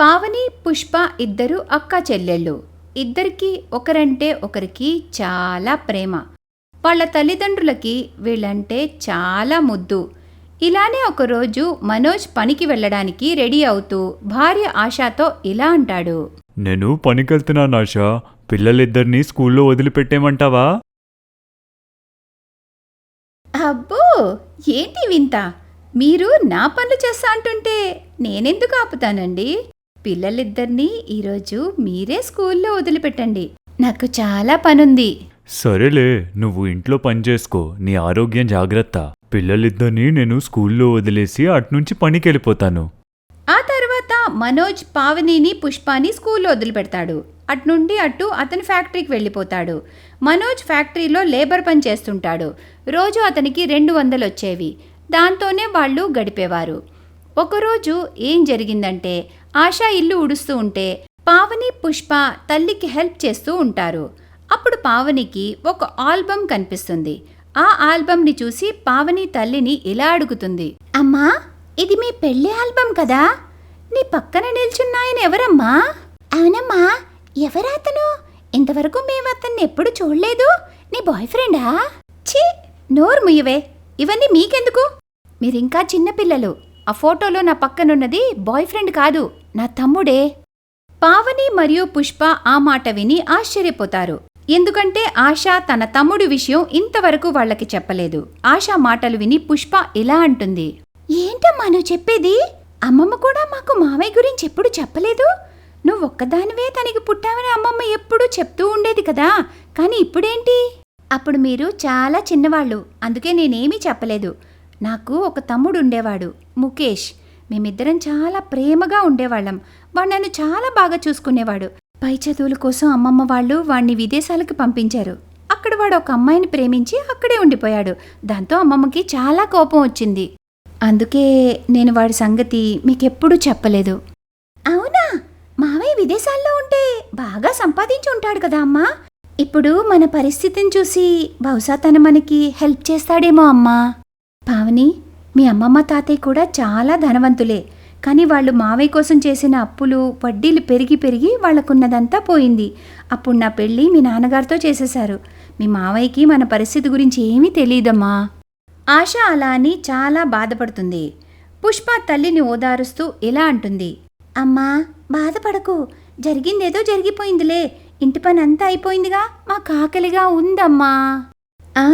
పావని పుష్ప ఇద్దరు అక్కా చెల్లెళ్ళు. ఇద్దరికి ఒకరంటే ఒకరికి చాలా ప్రేమ. వాళ్ళ తల్లిదండ్రులకి వీళ్ళంటే చాలా ముద్దు. ఇలానే ఒకరోజు మనోజ్ పనికి వెళ్ళడానికి రెడీ అవుతూ భార్య ఆశాతో ఇలా అంటాడు. నేను పనికెళ్తున్నాను ఆశ. పిల్లలిద్దరినీ స్కూల్లో వదిలిపెట్టేమంటావా? అబ్బో! ఏంటి వింత? మీరు నా పనులు చేస్తా అంటుంటే నేనెందుకు ఆపుతానండి? పిల్లలిద్దరినీ ఈరోజు మీరే స్కూల్లో వదిలిపెట్టండి. నాకు చాలా పనుంది. సరేలే నువ్వు ఇంట్లో పని చేసుకో నీ ఆరోగ్యం జాగ్రత్త. పిల్లలిద్దరినీ నేను స్కూల్లో వదిలేసి అట్నుంచి పనికెళ్ళిపోతాను. ఆ తర్వాత మనోజ్ పావనిని పుష్పాని స్కూల్లో వదిలిపెడతాడు. అట్నుండి అటు అతని ఫ్యాక్టరీకి వెళ్ళిపోతాడు. మనోజ్ ఫ్యాక్టరీలో లేబర్ పని చేస్తుంటాడు. రోజు అతనికి రెండు వందలు వచ్చేవి దాంతోనే వాళ్ళు గడిపేవారు. ఒకరోజు ఏం జరిగిందంటే ఆశా ఇల్లు ఉడుస్తూ ఉంటే పావని పుష్ప తల్లికి హెల్ప్ చేస్తూ ఉంటారు. అప్పుడు పావనికి ఒక ఆల్బమ్ కనిపిస్తుంది. ఆ ఆల్బమ్ని చూసి పావని తల్లిని ఇలా అడుగుతుంది. అమ్మా ఇది మీ పెళ్ళి ఆల్బమ్ కదా? నీ పక్కన నిల్చున్నాయన ఎవరమ్మా? అవునమ్మా ఎవరతను? ఇంతవరకు మేము అతన్ని ఎప్పుడు చూడలేదు. నీ బాయ్ ఫ్రెండా? ఛీ నోరు ముయ్యవే. ఇవన్నీ మీకెందుకు? మీరింకా చిన్నపిల్లలు ఆ ఫోటోలో నా పక్కనున్నది బాయ్ ఫ్రెండ్ కాదు నా తమ్ముడే. పావని మరియు పుష్ప ఆ మాట విని ఆశ్చర్యపోతారు. ఎందుకంటే ఆశ తన తమ్ముడి విషయం ఇంతవరకు వాళ్ళకి చెప్పలేదు. ఆశ మాటలు విని పుష్ప ఇలా అంటుంది. ఏంటమ్మా నువ్వు చెప్పేది? అమ్మమ్మ కూడా మాకు మామయ్య గురించి ఎప్పుడు చెప్పలేదు? నువ్వు ఒక్కదానివే తనకి పుట్టావని అమ్మమ్మ ఎప్పుడూ చెప్తూ ఉండేది కదా. కానీ ఇప్పుడేంటి? అప్పుడు మీరు చాలా చిన్నవాళ్ళు అందుకే నేనేమీ చెప్పలేదు. నాకు ఒక తమ్ముడు ఉండేవాడు ముఖేష్. మేమిద్దరం చాలా ప్రేమగా ఉండేవాళ్ళం. వాడు నన్ను చాలా బాగా చూసుకునేవాడు. పై చదువుల కోసం అమ్మమ్మ వాళ్ళు వాణ్ణి విదేశాలకు పంపించారు. అక్కడ వాడు ఒక అమ్మాయిని ప్రేమించి అక్కడే ఉండిపోయాడు. దాంతో అమ్మమ్మకి చాలా కోపం వచ్చింది. అందుకే నేను వాడి సంగతి మీకెప్పుడూ చెప్పలేదు. అవునా? మావయ్య విదేశాల్లో ఉంటే బాగా సంపాదించి ఉంటాడు కదా అమ్మా. ఇప్పుడు మన పరిస్థితిని చూసి బహుశా తను మనకి హెల్ప్ చేస్తాడేమో అమ్మా. పావని మీ అమ్మమ్మ తాతయ్య కూడా చాలా ధనవంతులే. కానీ వాళ్ళు మావయ్య కోసం చేసిన అప్పులు వడ్డీలు పెరిగి పెరిగి వాళ్ళకున్నదంతా పోయింది. అప్పుడు నా పెళ్ళి మీ నాన్నగారితో చేసేశారు. మీ మావయ్యకి మన పరిస్థితి గురించి ఏమీ తెలియదమ్మా ఆశ అలా అని చాలా బాధపడుతుంది. పుష్ప తల్లిని ఓదారుస్తూ ఇలా అంటుంది. అమ్మా బాధపడకు. జరిగిందేదో జరిగిపోయిందిలే. ఇంటి పని అంతా అయిపోయిందిగా. మా కాకలిగా ఉందమ్మా. ఆ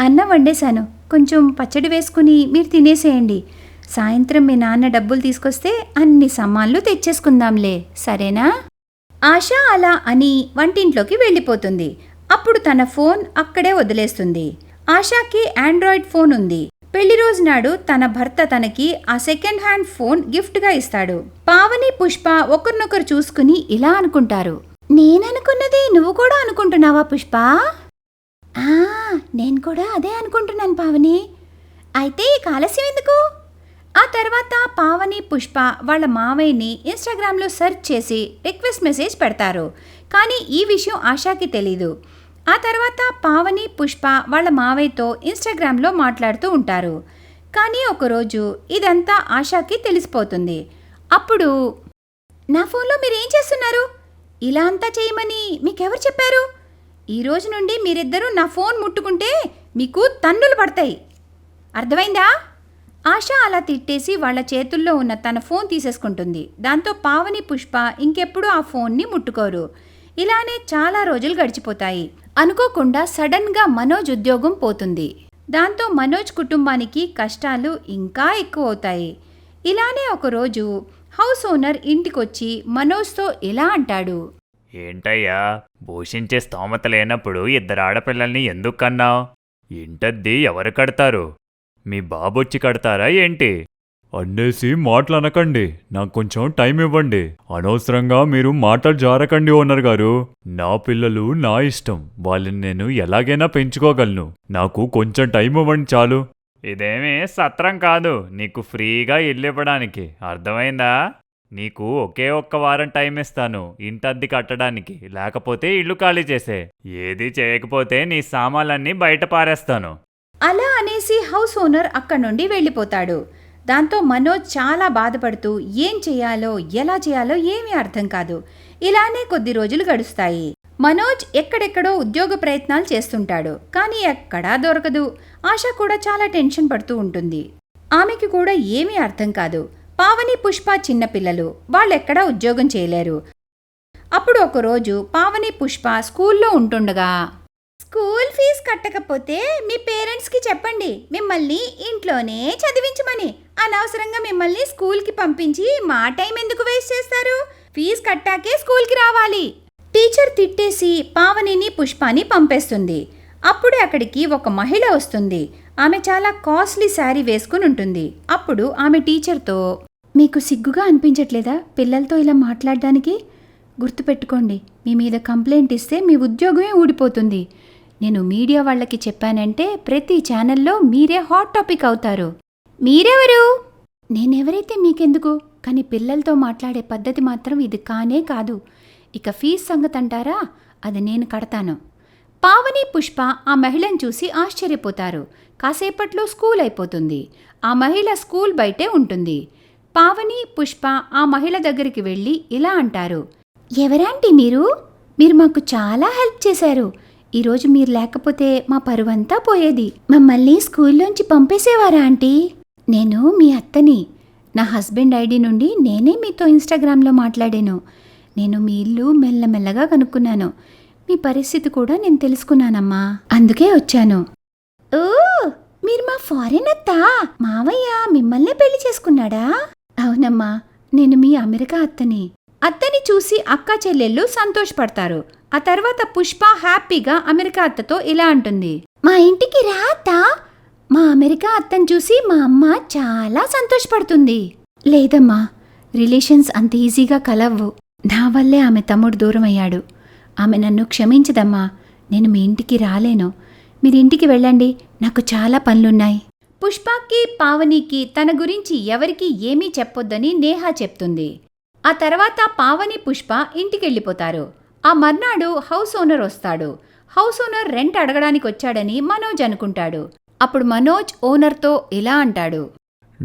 అన్నం వండేశాను. కొంచెం పచ్చడి వేసుకుని మీరు తినేసేయండి. సాయంత్రం మీ నాన్న డబ్బులు తీసుకొస్తే అన్ని సామాన్లు తెచ్చేసుకుందాంలే. సరేనా? ఆశ అలా అని వంటింట్లోకి వెళ్ళిపోతుంది. అప్పుడు తన ఫోన్ అక్కడే వదిలేస్తుంది. ఆశాకి ఆండ్రాయిడ్ ఫోన్ ఉంది. పెళ్ళి రోజు నాడు తన భర్త తనకి ఆ సెకండ్ హ్యాండ్ ఫోన్ గిఫ్ట్గా ఇస్తాడు. పావని పుష్ప ఒకరినొకరు చూసుకుని ఇలా అనుకుంటారు. నేననుకున్నది నువ్వు కూడా అనుకుంటున్నావా పుష్ప? నేను కూడా అదే అనుకుంటున్నాను పావని. అయితే ఈ ఆలస్యం ఎందుకు? ఆ తర్వాత పావని పుష్ప వాళ్ళ మావయ్యని ఇన్స్టాగ్రామ్లో సెర్చ్ చేసి రిక్వెస్ట్ మెసేజ్ పెడతారు. కానీ ఈ విషయం ఆశాకి తెలీదు. ఆ తర్వాత పావని పుష్ప వాళ్ళ మావయ్యతో ఇన్స్టాగ్రామ్లో మాట్లాడుతూ ఉంటారు. కానీ ఒకరోజు ఇదంతా ఆశాకి తెలిసిపోతుంది. అప్పుడు నా ఫోన్లో మీరు ఏం చేస్తున్నారు? ఇలా అంతా చేయమని మీకెవరు చెప్పారు? ఈ రోజు నుండి మీరిద్దరూ నా ఫోన్ ముట్టుకుంటే మీకు తన్నులు పడతాయి. అర్థమైందా? ఆశ అలా తిట్టేసి వాళ్ళ చేతుల్లో ఉన్న తన ఫోన్ తీసేసుకుంటుంది. దాంతో పావని పుష్ప ఇంకెప్పుడు ఆ ఫోన్ని ముట్టుకోరు. ఇలానే చాలా రోజులు గడిచిపోతాయి. అనుకోకుండా సడన్గా మనోజ్ ఉద్యోగం పోతుంది. దాంతో మనోజ్ కుటుంబానికి కష్టాలు ఇంకా ఎక్కువ అవుతాయి ఇలానే ఒకరోజు హౌస్ ఓనర్ ఇంటికొచ్చి మనోజ్తో ఇలా అంటాడు? ఏంటయ్యా? పోషించే స్తోమత లేనప్పుడు ఇద్దరు ఆడపిల్లల్ని ఎందుకు కన్నావు? ఇంటద్ది ఎవరు కడతారు? మీ బాబొచ్చి కడతారా ఏంటి? అన్నేసి మాటలు అనకండి నాకు కొంచెం టైం ఇవ్వండి. అనవసరంగా మీరు మాటలు జారకండి ఓనర్ గారు. నా పిల్లలు నా ఇష్టం. వాళ్ళని నేను ఎలాగైనా పెంచుకోగలను. నాకు కొంచెం టైం ఇవ్వండి చాలు. ఇదేమీ సత్రం కాదు. నీకు ఫ్రీగా ఇల్లు ఇవ్వడానికి అర్థమైందా? నీకు ఒకే ఒక్క వారం టైం ఇస్తాను ఇంటద్దె కట్టడానికి లేకపోతే ఇల్లు ఖాళీ చేసే. ఏది చేయకపోతే నీ సామాన్లన్నీ బయట పారేస్తాను. అలా అనేసి హౌస్ ఓనర్ అక్కడి నుండి వెళ్ళిపోతాడు. దాంతో మనోజ్ చాలా బాధపడుతూ ఏం చేయాలో ఎలా చేయాలో ఏమీ అర్థం కాదు. ఇలానే కొద్ది రోజులు గడుస్తాయి. మనోజ్ ఎక్కడెక్కడో ఉద్యోగ ప్రయత్నాలు చేస్తుంటాడు కానీ ఎక్కడా దొరకదు. ఆశ కూడా చాలా టెన్షన్ పడుతూ ఉంటుంది. ఆమెకి కూడా ఏమీ అర్థం కాదు. పావని పుష్ప చిన్నపిల్లలు వాళ్ళెక్కడా ఉద్యోగం చేయలేరు. అప్పుడు ఒకరోజు పావని పుష్ప స్కూల్లో ఉంటుండగా స్కూల్ ఫీజు కట్టకపోతే మీ పేరెంట్స్కి చెప్పండి. మిమ్మల్ని ఇంట్లోనే చదివించమని. అనవసరంగా మిమ్మల్ని స్కూల్కి పంపించి మా టైం ఎందుకు వేస్ట్ చేస్తారు? ఫీజు కట్టాకే స్కూల్కి రావాలి. టీచర్ తిట్టేసి పావనిని పుష్పాని పంపేస్తుంది. అప్పుడు అక్కడికి ఒక మహిళ వస్తుంది. ఆమె చాలా కాస్ట్లీ శారీ వేసుకుని ఉంటుంది. అప్పుడు ఆమె టీచర్తో మీకు సిగ్గుగా అనిపించట్లేదా పిల్లలతో ఇలా మాట్లాడడానికి? గుర్తుపెట్టుకోండి మీ మీద కంప్లైంట్ ఇస్తే మీ ఉద్యోగమే ఊడిపోతుంది. నేను మీడియా వాళ్ళకి చెప్పానంటే ప్రతి ఛానల్లో మీరే హాట్ టాపిక్ అవుతారు. మీరెవరు? నేనెవరైతే మీకెందుకు? కానీ పిల్లలతో మాట్లాడే పద్ధతి మాత్రం ఇది కానే కాదు. ఇక ఫీజు సంగతి అంటారా? అది నేను కడతాను. పావని పుష్ప ఆ మహిళను చూసి ఆశ్చర్యపోతారు. కాసేపట్లో స్కూల్ అయిపోతుంది. ఆ మహిళ స్కూల్ బయటే ఉంటుంది. పావని పుష్ప ఆ మహిళ దగ్గరికి వెళ్ళి ఇలా అంటారు. ఎవరాంటి మీరు? మీరు మాకు చాలా హెల్ప్ చేశారు. ఈరోజు మీరు లేకపోతే మా పరువంతా పోయేది. మమ్మల్ని స్కూల్లోంచి పంపేసేవారా ఆంటీ? నేను మీ అత్తని. నా హస్బెండ్ ఐడి నుండి నేనే మీతో ఇన్స్టాగ్రామ్లో మాట్లాడాను. నేను మీ ఇల్లు మెల్లమెల్లగా కనుక్కున్నాను. మీ పరిస్థితి కూడా నేను తెలుసుకున్నానమ్మా. అందుకే వచ్చాను. ఓ! మీరు మా ఫారెన్ అత్తా? మావయ్య మిమ్మల్నే పెళ్ళి చేసుకున్నాడా? అవునమ్మా నేను మీ అమెరికా అత్తని. అత్తని చూసి అక్క చెల్లెళ్ళు సంతోషపడతారు. ఆ తర్వాత పుష్ప హ్యాపీగా అమెరికా అత్తతో ఇలా అంటుంది. మా ఇంటికి రాతా మా అమెరికా అత్తని చూసి మా అమ్మ చాలా సంతోషపడుతుంది. లేదమ్మా రిలేషన్స్ అంత ఈజీగా కలవ్వు. నా వల్లే ఆమె తమ్ముడు దూరం అయ్యాడు ఆమె నన్ను క్షమించదమ్మా నేను మీ ఇంటికి రాలేను. మీరింటికి వెళ్ళండి నాకు చాలా పనులున్నాయి. పుష్పకి పావనికి తన గురించి ఎవరికీ ఏమీ చెప్పొద్దని నేహా చెప్తుంది. ఆ తర్వాత పావని పుష్ప ఇంటికెళ్ళిపోతారు. ఆ మర్నాడు హౌస్ ఓనర్ వస్తాడు. హౌస్ ఓనర్ రెంట్ అడగడానికి వచ్చాడని మనోజ్ అనుకుంటాడు. అప్పుడు మనోజ్ ఓనర్తో ఇలా అంటాడు.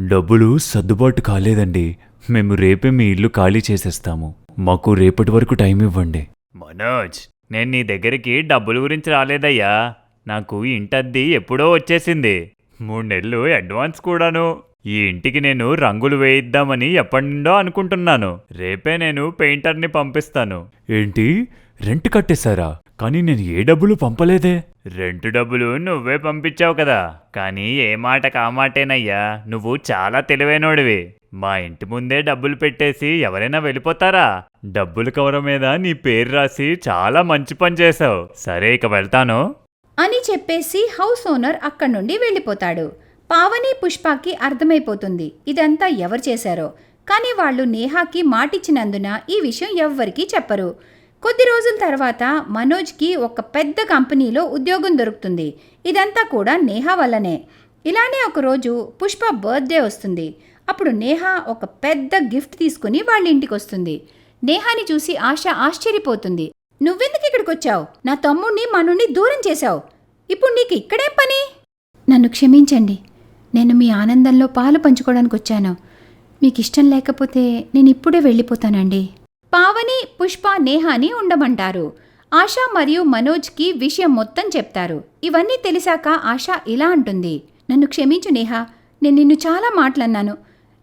డబ్బులు సర్దుబాటు కాలేదండి. మేము రేపే మీ ఇల్లు ఖాళీ చేసేస్తాము. మాకు రేపటి వరకు టైం ఇవ్వండి. మనోజ్ నేను నీ దగ్గరికి డబ్బుల గురించి రాలేదయ్యా. నాకు ఇంటద్ది ఎప్పుడో వచ్చేసింది. మూడు నెలలు అడ్వాన్స్ కూడాను. ఈ ఇంటికి నేను రంగులు వేయిద్దామని ఎప్పటి నుండో అనుకుంటున్నాను. రేపే నేను పెయింటర్ని పంపిస్తాను. ఏంటి? రెంట్ కట్టేశారా? కానీ నేను ఏ డబ్బులు పంపలేదే. రెంట్ డబ్బులు నువ్వే పంపించావు కదా. కానీ ఏ మాట కామాటేనయ్యా నువ్వు చాలా తెలివైనోడివి. మా ఇంటి ముందే డబ్బులు పెట్టేసి ఎవరైనా వెళ్ళిపోతారా? డబ్బుల కవర్ మీద నీ పేరు రాసి చాలా మంచి పని చేశావు. సరే ఇక వెళ్తాను. అని చెప్పేసి హౌస్ ఓనర్ అక్కడి నుండి వెళ్ళిపోతాడు. పావని పుష్పకి అర్థమైపోతుంది ఇదంతా ఎవరు చేశారో. కానీ వాళ్ళు నేహాకి మాటిచ్చినందున ఈ విషయం ఎవ్వరికీ చెప్పరు. కొద్ది రోజుల తర్వాత మనోజ్కి ఒక పెద్ద కంపెనీలో ఉద్యోగం దొరుకుతుంది. ఇదంతా కూడా నేహా వల్లనే. ఇలానే ఒకరోజు పుష్ప బర్త్డే వస్తుంది. అప్పుడు నేహా ఒక పెద్ద గిఫ్ట్ తీసుకుని వాళ్ళ ఇంటికి వస్తుంది. నేహాని చూసి ఆశ ఆశ్చర్యపోతుంది. నువ్వెందుకు ఇక్కడికి వచ్చావు నా తమ్ముణ్ణి మా నుండి దూరం చేశావు. ఇప్పుడు నీకు ఇక్కడేం పని? నన్ను క్షమించండి. నేను మీ ఆనందంలో పాలు పంచుకోవడానికి వచ్చాను మీకు ఇష్టం లేకపోతే నేను ఇప్పుడే వెళ్ళిపోతానండి. పావని పుష్ప నేహాని ఉండమంటారు. ఆశ మరియు మనోజ్కి విషయం మొత్తం చెప్తారు. ఇవన్నీ తెలిసాక ఆశ ఇలా అంటుంది. నన్ను క్షమించు నేహా. నేను నిన్ను చాలా మాటలన్నాను.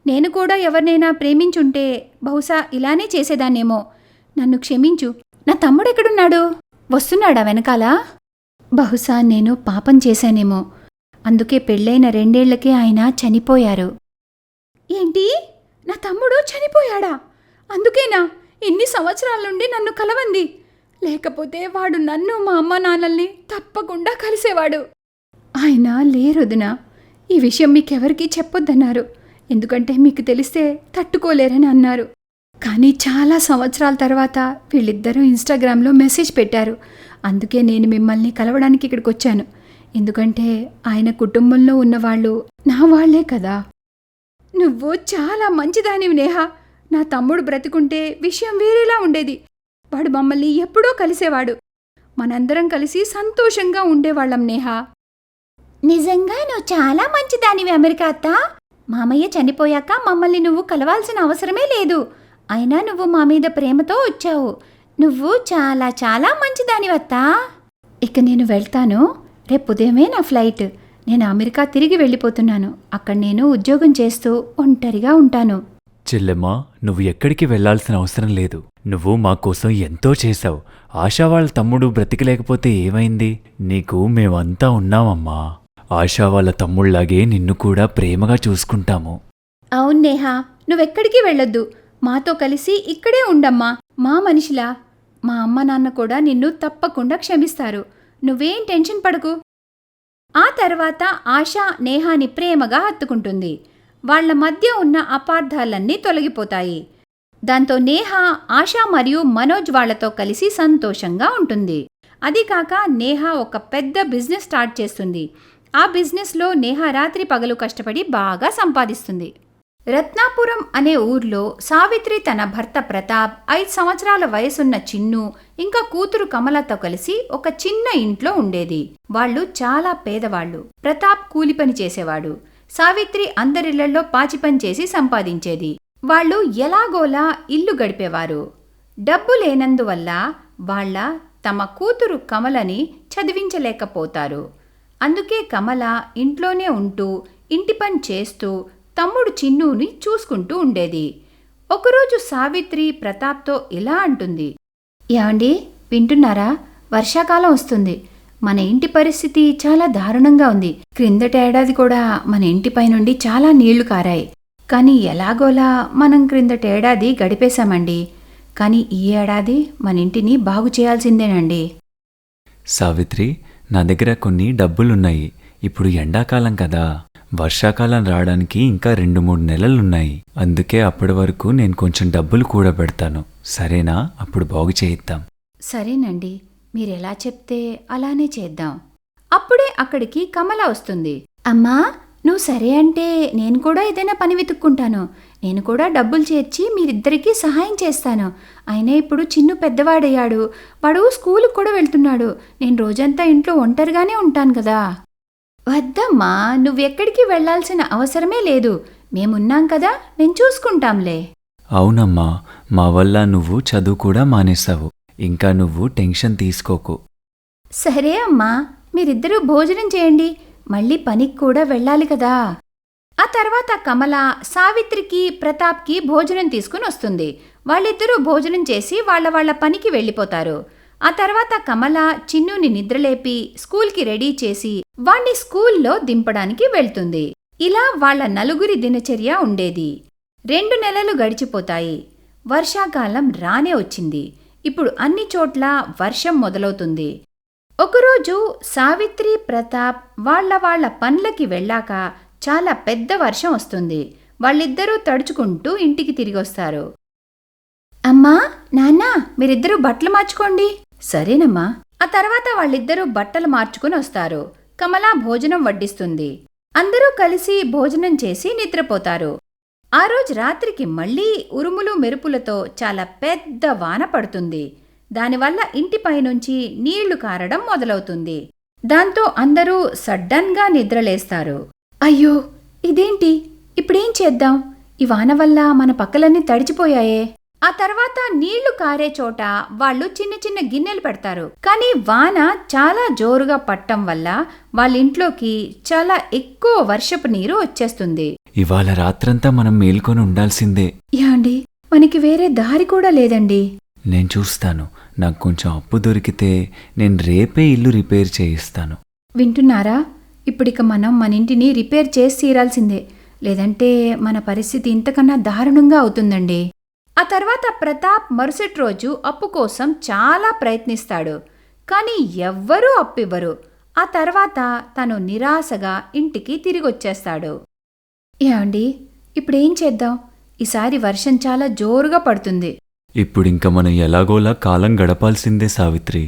నేను కూడా ఎవరినైనా ప్రేమించుంటే బహుశా ఇలానే చేసేదాన్నేమో. నన్ను క్షమించు. నా తమ్ముడు ఎక్కడున్నాడు? వస్తున్నాడా వెనకాల? బహుశా నేను పాపం చేశానేమో. అందుకే పెళ్ళైన రెండేళ్ళకే ఆయన చనిపోయారు. ఏంటి? నా తమ్ముడు చనిపోయాడా? అందుకేనా? ఇన్ని సంవత్సరాల నుండి నన్ను కలవంది. లేకపోతే వాడు నన్ను మా అమ్మ నాన్నల్ని తప్పకుండా కలిసేవాడు. ఆయన లేరొదినా ఈ విషయం మీకెవరికీ చెప్పొద్దన్నారు. ఎందుకంటే మీకు తెలిస్తే తట్టుకోలేరని అన్నారు. కానీ చాలా సంవత్సరాల తర్వాత వీళ్ళిద్దరూ ఇన్స్టాగ్రామ్లో మెసేజ్ పెట్టారు. అందుకే నేను మిమ్మల్ని కలవడానికి ఇక్కడికి వచ్చాను. ఎందుకంటే ఆయన కుటుంబంలో ఉన్నవాళ్ళు నా వాళ్ళే కదా. నువ్వు చాలా మంచిదానివి నేహా. నా తమ్ముడు బ్రతికుంటే విషయం వేరేలా ఉండేది. వాడు మమ్మల్ని ఎప్పుడో కలిసేవాడు. మనందరం కలిసి సంతోషంగా ఉండేవాళ్ళం నేహా. నిజంగా నువ్వు చాలా మంచిదానివి అమెరికా అత్త. మామయ్య చనిపోయాక మమ్మల్ని నువ్వు కలవాల్సిన అవసరమే లేదు. అయినా నువ్వు మా మీద ప్రేమతో వచ్చావు. నువ్వు చాలా చాలా మంచిదానివత్తా ఇక నేను వెళ్తాను. రేపు ఉదయమే నా ఫ్లైట్. నేను అమెరికా తిరిగి వెళ్ళిపోతున్నాను. అక్కడ నేను ఉద్యోగం చేస్తూ ఒంటరిగా ఉంటాను. చెల్లెమ్మా నువ్వు ఎక్కడికి వెళ్ళాల్సిన అవసరం లేదు. నువ్వు మా కోసం ఎంతో చేశావు. ఆశా వాళ్ళ తమ్ముడు బ్రతికలేకపోతే ఏమైంది? నీకు మేమంతా ఉన్నామమ్మా. ఆశా వాళ్ళ తమ్ముళ్ళాగే నిన్ను కూడా ప్రేమగా చూసుకుంటాము. అవును నేహా నువ్వెక్కడికి వెళ్ళొద్దు. మాతో కలిసి ఇక్కడే ఉండమ్మా. మా మనిషిలా? మా అమ్మ నాన్న కూడా నిన్ను తప్పకుండా క్షమిస్తారు. నువ్వేం టెన్షన్ పడకు. ఆ తర్వాత ఆశ నేహాని ప్రేమగా హత్తుకుంటుంది. వాళ్ళ మధ్య ఉన్న అపార్థాలన్నీ తొలగిపోతాయి. దాంతో నేహ ఆశ మరియు మనోజ్ వాళ్ళతో కలిసి సంతోషంగా ఉంటుంది. అది కాక నేహ ఒక పెద్ద బిజినెస్ స్టార్ట్ చేస్తుంది. ఆ బిజినెస్లో నేహ రాత్రి పగలు కష్టపడి బాగా సంపాదిస్తుంది. రత్నాపురం అనే ఊర్లో సావిత్రి తన భర్త ప్రతాప్ ఐదు సంవత్సరాల వయసున్న చిన్ను ఇంకా కూతురు కమలతో కలిసి ఒక చిన్న ఇంట్లో ఉండేది. వాళ్ళు చాలా పేదవాళ్ళు. ప్రతాప్ కూలి పని చేసేవాడు. సావిత్రి అందరిళ్ళలో పాచిపని చేసి సంపాదించేది. వాళ్ళు ఎలాగోలా ఇల్లు గడిపేవారు. డబ్బు లేనందువల్ల వాళ్ళ తమ కూతురు కమలని చదివించలేకపోతారు. అందుకే కమల ఇంట్లోనే ఉంటూ ఇంటి పని చేస్తూ తమ్ముడు చిన్నుని చూసుకుంటూ ఉండేది. ఒకరోజు సావిత్రి ప్రతాప్తో ఇలా అంటుంది. ఏమండి వింటున్నారా? వర్షాకాలం వస్తుంది. మన ఇంటి పరిస్థితి చాలా దారుణంగా ఉంది. క్రిందటేడాది కూడా మన ఇంటిపై నుండి చాలా నీళ్ళు కారాయి. కానీ ఎలాగోలా మనం క్రిందటేడాది గడిపేశామండి. కానీ ఈ ఏడాది మన ఇంటిని బాగు చేయాల్సిందేనండి. సావిత్రి నా దగ్గర కొన్ని డబ్బులున్నాయి. ఇప్పుడు ఎండాకాలం కదా. వర్షాకాలం రావడానికి ఇంకా రెండు మూడు నెలలున్నాయి. అందుకే అప్పటి వరకు నేను కొంచెం డబ్బులు కూడబెడతాను సరేనా? అప్పుడు బాగు చేయిద్దాం. సరేనండి. మీరెలా చెప్తే అలానే చేద్దాం. అప్పుడే అక్కడికి కమల వస్తుంది. అమ్మా నువ్వు సరే అంటే నేను కూడా ఏదైనా పని వెతుక్కుంటాను. నేను కూడా డబ్బులు చేర్చి మీరిద్దరికీ సహాయం చేస్తాను. అయినా ఇప్పుడు చిన్ను పెద్దవాడయ్యాడు. వాడు స్కూలుకు కూడా వెళ్తున్నాడు. నేను రోజంతా ఇంట్లో ఒంటరిగానే ఉంటాను కదా. వద్దమ్మా నువ్వెక్కడికి వెళ్ళాల్సిన అవసరమే లేదు. మేమున్నాం కదా నేను చూసుకుంటాంలే. అవునమ్మా మా వల్ల నువ్వు చదువు కూడా మానేశావు. ఇంకా నువ్వు టెన్షన్ తీసుకోకు. సరే అమ్మా మీరిద్దరూ భోజనం చేయండి. మళ్ళీ పనికి కూడా వెళ్ళాలి కదా. ఆ తర్వాత కమల సావిత్రికి ప్రతాప్కి భోజనం తీసుకుని వస్తుంది. వాళ్ళిద్దరూ భోజనం చేసి వాళ్ళ వాళ్ళ పనికి వెళ్ళిపోతారు. ఆ తర్వాత కమల చిన్నుని నిద్రలేపి స్కూల్కి రెడీ చేసి వాణ్ణి స్కూల్లో దింపడానికి వెళ్తుంది. ఇలా వాళ్ళ నలుగురి దినచర్య ఉండేది. రెండు నెలలు గడిచిపోతాయి. వర్షాకాలం రానే వచ్చింది. ఇప్పుడు అన్ని చోట్ల వర్షం మొదలవుతుంది. ఒకరోజు సావిత్రి ప్రతాప్ వాళ్ళ వాళ్ళ పనులకి వెళ్ళాక చాలా పెద్ద వర్షం వస్తుంది. వాళ్ళిద్దరూ తడుచుకుంటూ ఇంటికి తిరిగొస్తారు. అమ్మా నాన్న మీరిద్దరూ బట్టలు మార్చుకోండి. సరేనమ్మా. ఆ తర్వాత వాళ్ళిద్దరూ బట్టలు మార్చుకుని వస్తారు. కమలా భోజనం వడ్డిస్తుంది. అందరూ కలిసి భోజనం చేసి నిద్రపోతారు. ఆ రోజు రాత్రికి మళ్ళీ ఉరుములు మెరుపులతో చాలా పెద్ద వాన పడుతుంది. దానివల్ల ఇంటిపైనుంచి నీళ్ళు కారడం మొదలవుతుంది. దాంతో అందరూ సడ్డన్గా నిద్రలేస్తారు. అయ్యో! ఇదేంటి? ఇప్పుడేం చేద్దాం? ఈ వాన వల్ల మన పక్కలన్నీ తడిచిపోయాయే. ఆ తర్వాత నీళ్ళు కారే చోట వాళ్ళు చిన్న చిన్న గిన్నెలు పెడతారు. కానీ వాన చాలా జోరుగా పట్టం వల్ల వాళ్ళ ఇంట్లోకి చాలా ఎక్కువ వర్షపు నీరు వచ్చేస్తుంది. ఇవాళ రాత్రంతా మనం మేల్కొని ఉండాల్సిందే. యాండి మనకి వేరే దారి కూడా లేదండి. నేను చూస్తాను. నాకు కొంచెం అప్పు దొరికితే నేను రేపే ఇల్లు రిపేర్ చేయిస్తాను. వింటున్నారా? ఇప్పుడిక మనం మన ఇంటిని రిపేర్ చేసి తీరాల్సిందే. లేదంటే మన పరిస్థితి ఇంతకన్నా దారుణంగా అవుతుందండి. ఆ తర్వాత ప్రతాప్ మరుసటి రోజు అప్పు కోసం చాలా ప్రయత్నిస్తాడు. కానీ ఎవ్వరూ అప్పివ్వరు. ఆ తర్వాత తను నిరాశగా ఇంటికి తిరిగొచ్చేస్తాడు. ఏమండి ఇప్పుడేం చేద్దాం? ఈసారి వర్షం చాలా జోరుగా పడుతుంది. ఇప్పుడింక మనం ఎలాగోలా కాలం గడపాల్సిందే సావిత్రి.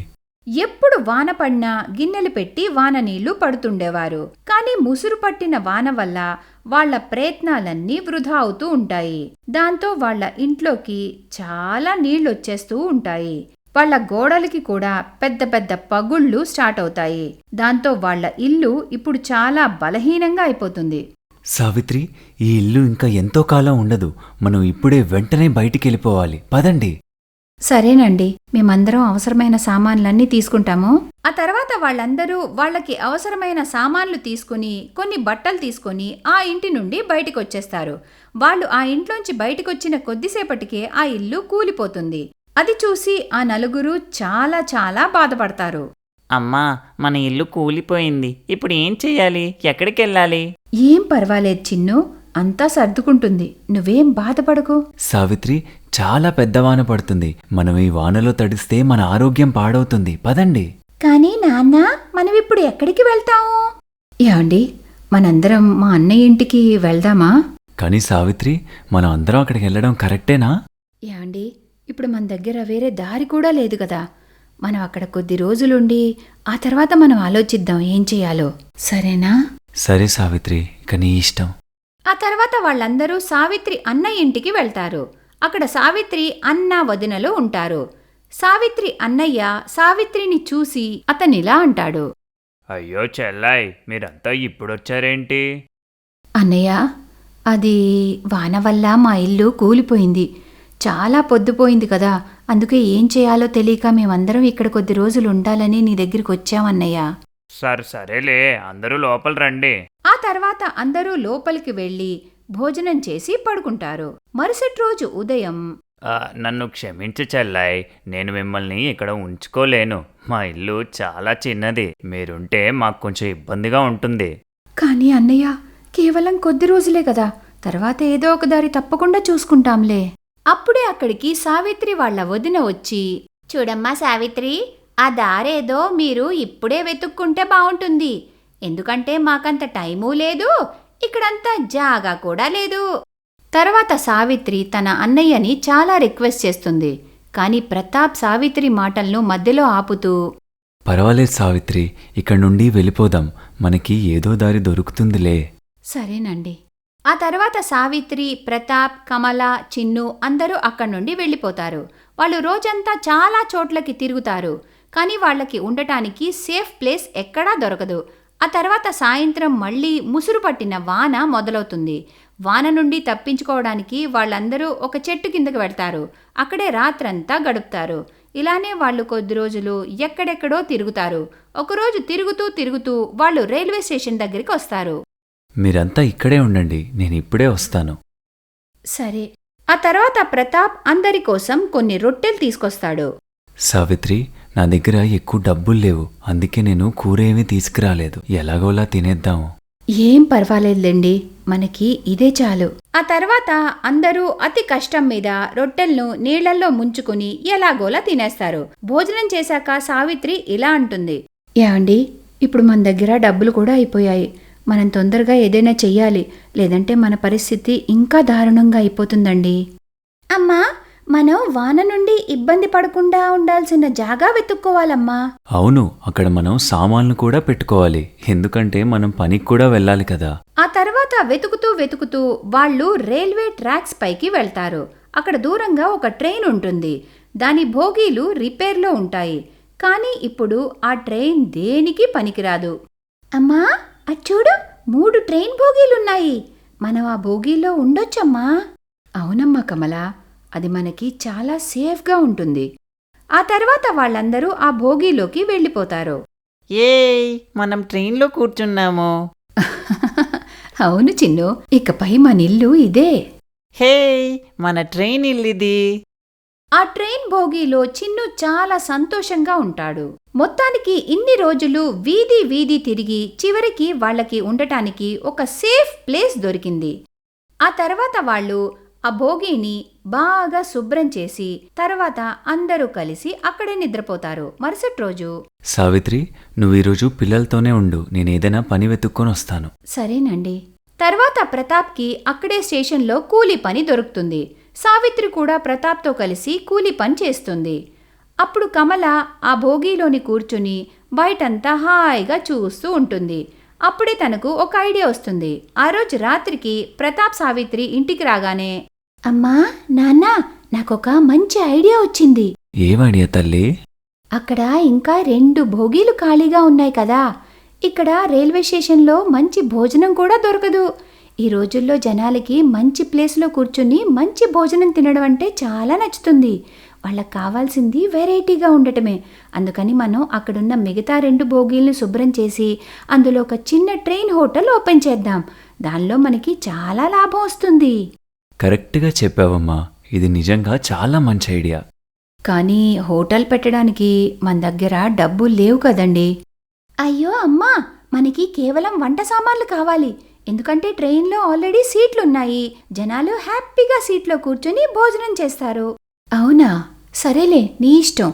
ఎప్పుడు వాన పడినా గిన్నెలు పెట్టి వాన నీళ్ళు పడుతుండేవారు. కానీ ముసురు పట్టిన వాన వల్ల వాళ్ళ ప్రయత్నాలన్నీ వృధా అవుతూ ఉంటాయి. దాంతో వాళ్ళ ఇంట్లోకి చాలా నీళ్ళొచ్చేస్తూ ఉంటాయి. వాళ్ళ గోడలకి కూడా పెద్ద పెద్ద పగుళ్ళు స్టార్ట్ అవుతాయి. దాంతో వాళ్ళ ఇల్లు ఇప్పుడు చాలా బలహీనంగా అయిపోతుంది. సావిత్రి ఈ ఇల్లు ఇంకా ఎంతో కాలం ఉండదు. మనం ఇప్పుడే వెంటనే బయటికి వెళ్ళిపోవాలి పదండి. సరేనండి మేమందరం అవసరమైన సామాన్లన్నీ తీసుకుంటాము. ఆ తర్వాత వాళ్ళందరూ వాళ్ళకి అవసరమైన సామాన్లు తీసుకుని కొన్ని బట్టలు తీసుకొని ఆ ఇంటి నుండి బయటికి వచ్చేస్తారు వాళ్ళు ఆ ఇంట్లోంచి బయటికొచ్చిన కొద్దిసేపటికే ఆ ఇల్లు కూలిపోతుంది. అది చూసి ఆ నలుగురు చాలా చాలా బాధపడతారు. అమ్మా మన ఇల్లు కూలిపోయింది. ఇప్పుడు ఏం చెయ్యాలి? ఎక్కడికి వెళ్ళాలి ఏం పర్వాలేదు చిన్ను అంతా సర్దుకుంటుంది. నువ్వేం బాధపడకు. సావిత్రి చాలా పెద్ద వాన పడుతుంది. మనం ఈ వానలో తడిస్తే మన ఆరోగ్యం పాడవుతుంది. పదండి. కానీ నాన్న మనం ఇప్పుడు ఎక్కడికి వెళ్తాము? ఏమండి మనందరం మా అన్నయ్య ఇంటికి వెళ్దామా? కానీ సావిత్రి మనం అందరం అక్కడికి వెళ్ళడం కరెక్టేనా? ఏమండి ఇప్పుడు మన దగ్గర వేరే దారి కూడా లేదు కదా. మనం అక్కడ కొద్ది రోజులుండి ఆ తర్వాత మనం ఆలోచిద్దాం ఏం చేయాలో. సరేనా? సరే సావిత్రి ఇక నీ ఇష్టం. ఆ తర్వాత వాళ్ళందరూ సావిత్రి అన్న ఇంటికి వెళ్తారు. అక్కడ సావిత్రి అన్న వదినలు ఉంటారు. సావిత్రి అన్నయ్య సావిత్రిని చూసి అతనిలా అంటాడు. అయ్యో చెల్లాయ్ మీరంతా ఇప్పుడొచ్చారేంటి? అన్నయ్య అది వాన వల్ల మా ఇల్లు కూలిపోయింది. చాలా పొద్దుపోయింది కదా అందుకే ఏం చేయాలో తెలియక మేమందరం ఇక్కడ కొద్ది రోజులు ఉండాలని నీ దగ్గరికి వచ్చామన్నయ్య సరే సరేలే అందరూ లోపల రండి. ఆ తర్వాత అందరూ లోపలికి వెళ్ళి భోజనం చేసి పడుకుంటారు. మరుసటి రోజు ఉదయం. నన్ను క్షమించు చెల్లాయ్ నేను మిమ్మల్ని ఇక్కడ ఉంచుకోలేను. మా ఇల్లు చాలా చిన్నది మీరుంటే మాకు కొంచెం ఇబ్బందిగా ఉంటుంది. కానీ అన్నయ్య కేవలం కొద్ది రోజులే కదా తర్వాత ఏదో ఒక దారి తప్పకుండా చూసుకుంటాంలే. అప్పుడే అక్కడికి సావిత్రి వాళ్ళ వదిన వచ్చి చూడమ్మా సావిత్రి ఆ దారేదో మీరు ఇప్పుడే వెతుక్కుంటే బావుంటుంది. ఎందుకంటే మాకంత టైమూ లేదు ఇక్కడంతా జాగా కూడా లేదు. తర్వాత సావిత్రి తన అన్నయ్యని చాలా రిక్వెస్ట్ చేస్తుంది. కానీ ప్రతాప్ సావిత్రి మాటలను మధ్యలో ఆపుతూ పర్వాలేదు సావిత్రి ఇక్కడి నుండి వెళ్ళిపోదాం. మనకి ఏదో దారి దొరుకుతుందిలే. సరేనండి. ఆ తర్వాత సావిత్రి ప్రతాప్ కమల చిన్ను అందరూ అక్కడి నుండి వెళ్ళిపోతారు. వాళ్ళు రోజంతా చాలా చోట్లకి తిరుగుతారు. కానీ వాళ్ళకి ఉండటానికి సేఫ్ ప్లేస్ ఎక్కడా దొరకదు. ఆ తర్వాత సాయంత్రం మళ్ళీ ముసురు పట్టిన వాన మొదలవుతుంది. వాన నుండి తప్పించుకోవడానికి వాళ్ళందరూ ఒక చెట్టు కిందకి వెళ్తారు అక్కడే రాత్రంతా గడుపుతారు. ఇలానే వాళ్ళు కొద్ది రోజులు ఎక్కడెక్కడో తిరుగుతారు. ఒకరోజు తిరుగుతూ తిరుగుతూ వాళ్ళు రైల్వే స్టేషన్ దగ్గరికి వస్తారు. మీరంతా ఇక్కడే ఉండండి నేను ఇప్పుడే వస్తాను. సరే. ఆ తర్వాత ప్రతాప్ అందరి కోసం కొన్ని రొట్టెలు తీసుకొస్తాడు. సావిత్రి నా దగ్గర ఎక్కువ డబ్బులు లేవు. అందుకే నేను కూర ఏమీ తీసుకురాలేదు. ఎలాగోలా తినేద్దాము. ఏం పర్వాలేదులేండి. మనకి ఇదే చాలు. ఆ తర్వాత అందరూ అతి కష్టం మీద రొట్టెలను నీళ్ళల్లో ముంచుకుని ఎలాగోలా తినేస్తారు. భోజనం చేశాక సావిత్రి ఇలా అంటుంది. ఏమండి ఇప్పుడు మన దగ్గర డబ్బులు కూడా అయిపోయాయి. మనం తొందరగా ఏదైనా చెయ్యాలి. లేదంటే మన పరిస్థితి ఇంకా దారుణంగా అయిపోతుందండి. అమ్మా మనం వాన నుండి ఇబ్బంది పడకుండా ఉండాల్సిన జాగా వెతుక్కోవాలమ్మా. అవును అక్కడ మనం సామాన్లు కూడా పెట్టుకోవాలి. ఎందుకంటే మనం పనికి కూడా వెళ్ళాలి కదా. ఆ తర్వాత వెతుకుతూ వెతుకుతూ వాళ్ళు రైల్వే ట్రాక్స్ పైకి వెళ్తారు. అక్కడ దూరంగా ఒక ట్రైన్ ఉంటుంది. దాని భోగీలు రిపేర్లో ఉంటాయి. కానీ ఇప్పుడు ఆ ట్రైన్ దేనికి పనికిరాదు? అమ్మా అది చూడు మూడు ట్రైన్ భోగీలున్నాయి. మనం ఆ భోగీలో ఉండొచ్చమ్మా. అవునమ్మా కమల అది మనకి చాలా సేఫ్గా ఉంటుంది. ఆ తర్వాత వాళ్ళందరూ ఆ భోగీలోకి వెళ్ళిపోతారు. ఏయ్ మనం ట్రైన్లో కూర్చున్నాము. అవును చిన్ను ఇకపై మన ఇల్లు ఇదే. హే మన ట్రైన్ ఇల్లిది. ఆ ట్రైన్ భోగిలో చిన్ను చాలా సంతోషంగా ఉంటాడు. మొత్తానికి ఇన్ని రోజులు వీధి వీధి తిరిగి చివరికి వాళ్ళకి ఉండటానికి ఒక సేఫ్ ప్లేస్ దొరికింది. ఆ తర్వాత వాళ్ళు ఆ భోగిని బాగా శుభ్రం చేసి తర్వాత అందరూ కలిసి అక్కడే నిద్రపోతారు. మరుసటి రోజు. సావిత్రి నువ్వు ఈరోజు పిల్లలతోనే ఉండు. నేను ఏదైనా పని వెతుక్కొని వస్తాను. సరేనండి. తర్వాత ప్రతాప్కి అక్కడే స్టేషన్లో కూలీ పని దొరుకుతుంది. సావిత్రి కూడా ప్రతాప్తో కలిసి కూలీ పని చేస్తుంది. అప్పుడు కమల ఆ భోగిలోని కూర్చుని బయటంతా హాయిగా చూస్తూ ఉంటుంది. అప్పుడే తనకు ఒక ఐడియా వస్తుంది. ఆ రోజు రాత్రికి ప్రతాప్ సావిత్రి ఇంటికి రాగానే అమ్మా నాన్న నాకొక మంచి ఐడియా వచ్చింది. ఏమడియా తల్లి? అక్కడ ఇంకా రెండు భోగీలు ఖాళీగా ఉన్నాయి కదా. ఇక్కడ రైల్వే స్టేషన్లో మంచి భోజనం కూడా దొరకదు. ఈ రోజుల్లో జనాలకి మంచి ప్లేస్లో కూర్చుని మంచి భోజనం తినడం అంటే చాలా నచ్చుతుంది. వాళ్ళకి కావాల్సింది వెరైటీగా ఉండటమే. అందుకని మనం అక్కడున్న మిగతా రెండు బోగీలను శుభ్రం చేసి అందులో ఒక చిన్న ట్రైన్ హోటల్ ఓపెన్ చేద్దాం. దానిలో మనకి చాలా లాభం వస్తుంది. కరెక్ట్గా చెప్పావమ్మా. ఇది నిజంగా చాలా మంచి ఐడియా. కానీ హోటల్ పెట్టడానికి మన దగ్గర డబ్బులు లేవు కదండి. అయ్యో అమ్మా! మనకి కేవలం వంట సామాన్లు కావాలి. ఎందుకంటే ట్రైన్లో ఆల్రెడీ సీట్లున్నాయి. జనాలు హ్యాపీగా సీట్లో కూర్చొని భోజనం చేస్తారు. అవునా? సరేలే నీ ఇష్టం.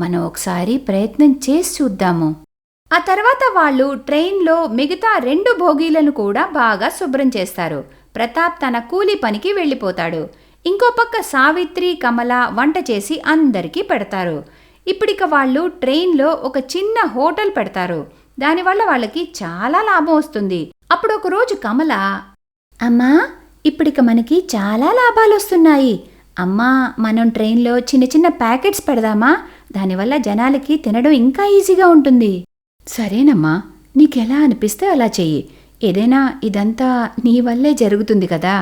మనం ఒకసారి ప్రయత్నం చేసి చూద్దాము. ఆ తర్వాత వాళ్ళు ట్రైన్లో మిగతా రెండు భోగీలను కూడా బాగా శుభ్రం చేస్తారు. ప్రతాప్ తన కూలి పనికి వెళ్ళిపోతాడు. ఇంకో పక్క సావిత్రి కమల వంట చేసి అందరికీ పెడతారు. ఇప్పటిక వాళ్ళు ట్రైన్లో ఒక చిన్న హోటల్ పెడతారు. దానివల్ల వాళ్ళకి చాలా లాభం వస్తుంది. అప్పుడు ఒక రోజు కమల అమ్మా ఇప్పటిక మనకి చాలా లాభాలు వస్తున్నాయి. అమ్మా మనం ట్రైన్లో చిన్న చిన్న ప్యాకెట్స్ పెడదామా? దానివల్ల జనాలకి తినడం ఇంకా ఈజీగా ఉంటుంది. సరేనమ్మా నీకెలా అనిపిస్తే అలా చెయ్యి. ఏదైనా ఇదంతా నీ వల్లే జరుగుతుంది కదా?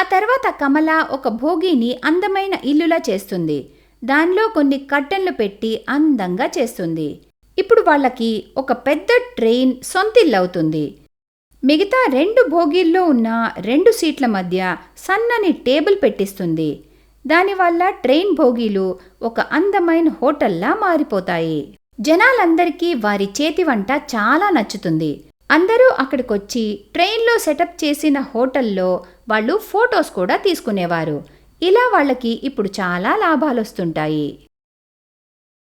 ఆ తర్వాత కమల ఒక భోగిని అందమైన ఇల్లులా చేస్తుంది. దానిలో కొన్ని కట్టెన్లు పెట్టి అందంగా చేస్తుంది. ఇప్పుడు వాళ్ళకి ఒక పెద్ద ట్రైన్ సొంతిల్లవుతుంది మిగతా రెండు భోగిల్లో ఉన్న రెండు సీట్ల మధ్య సన్నని టేబుల్ పెట్టిస్తుంది. దానివల్ల ట్రైన్ భోగీలు ఒక అందమైన హోటల్లా మారిపోతాయి. జనాలందరికీ వారి చేతి వంట చాలా నచ్చుతుంది. అందరూ అక్కడికొచ్చి ట్రైన్లో సెటప్ చేసిన హోటల్లో వాళ్ళు ఫొటోస్ కూడా తీసుకునేవారు. ఇలా వాళ్ళకి ఇప్పుడు చాలా లాభాలు వస్తుంటాయి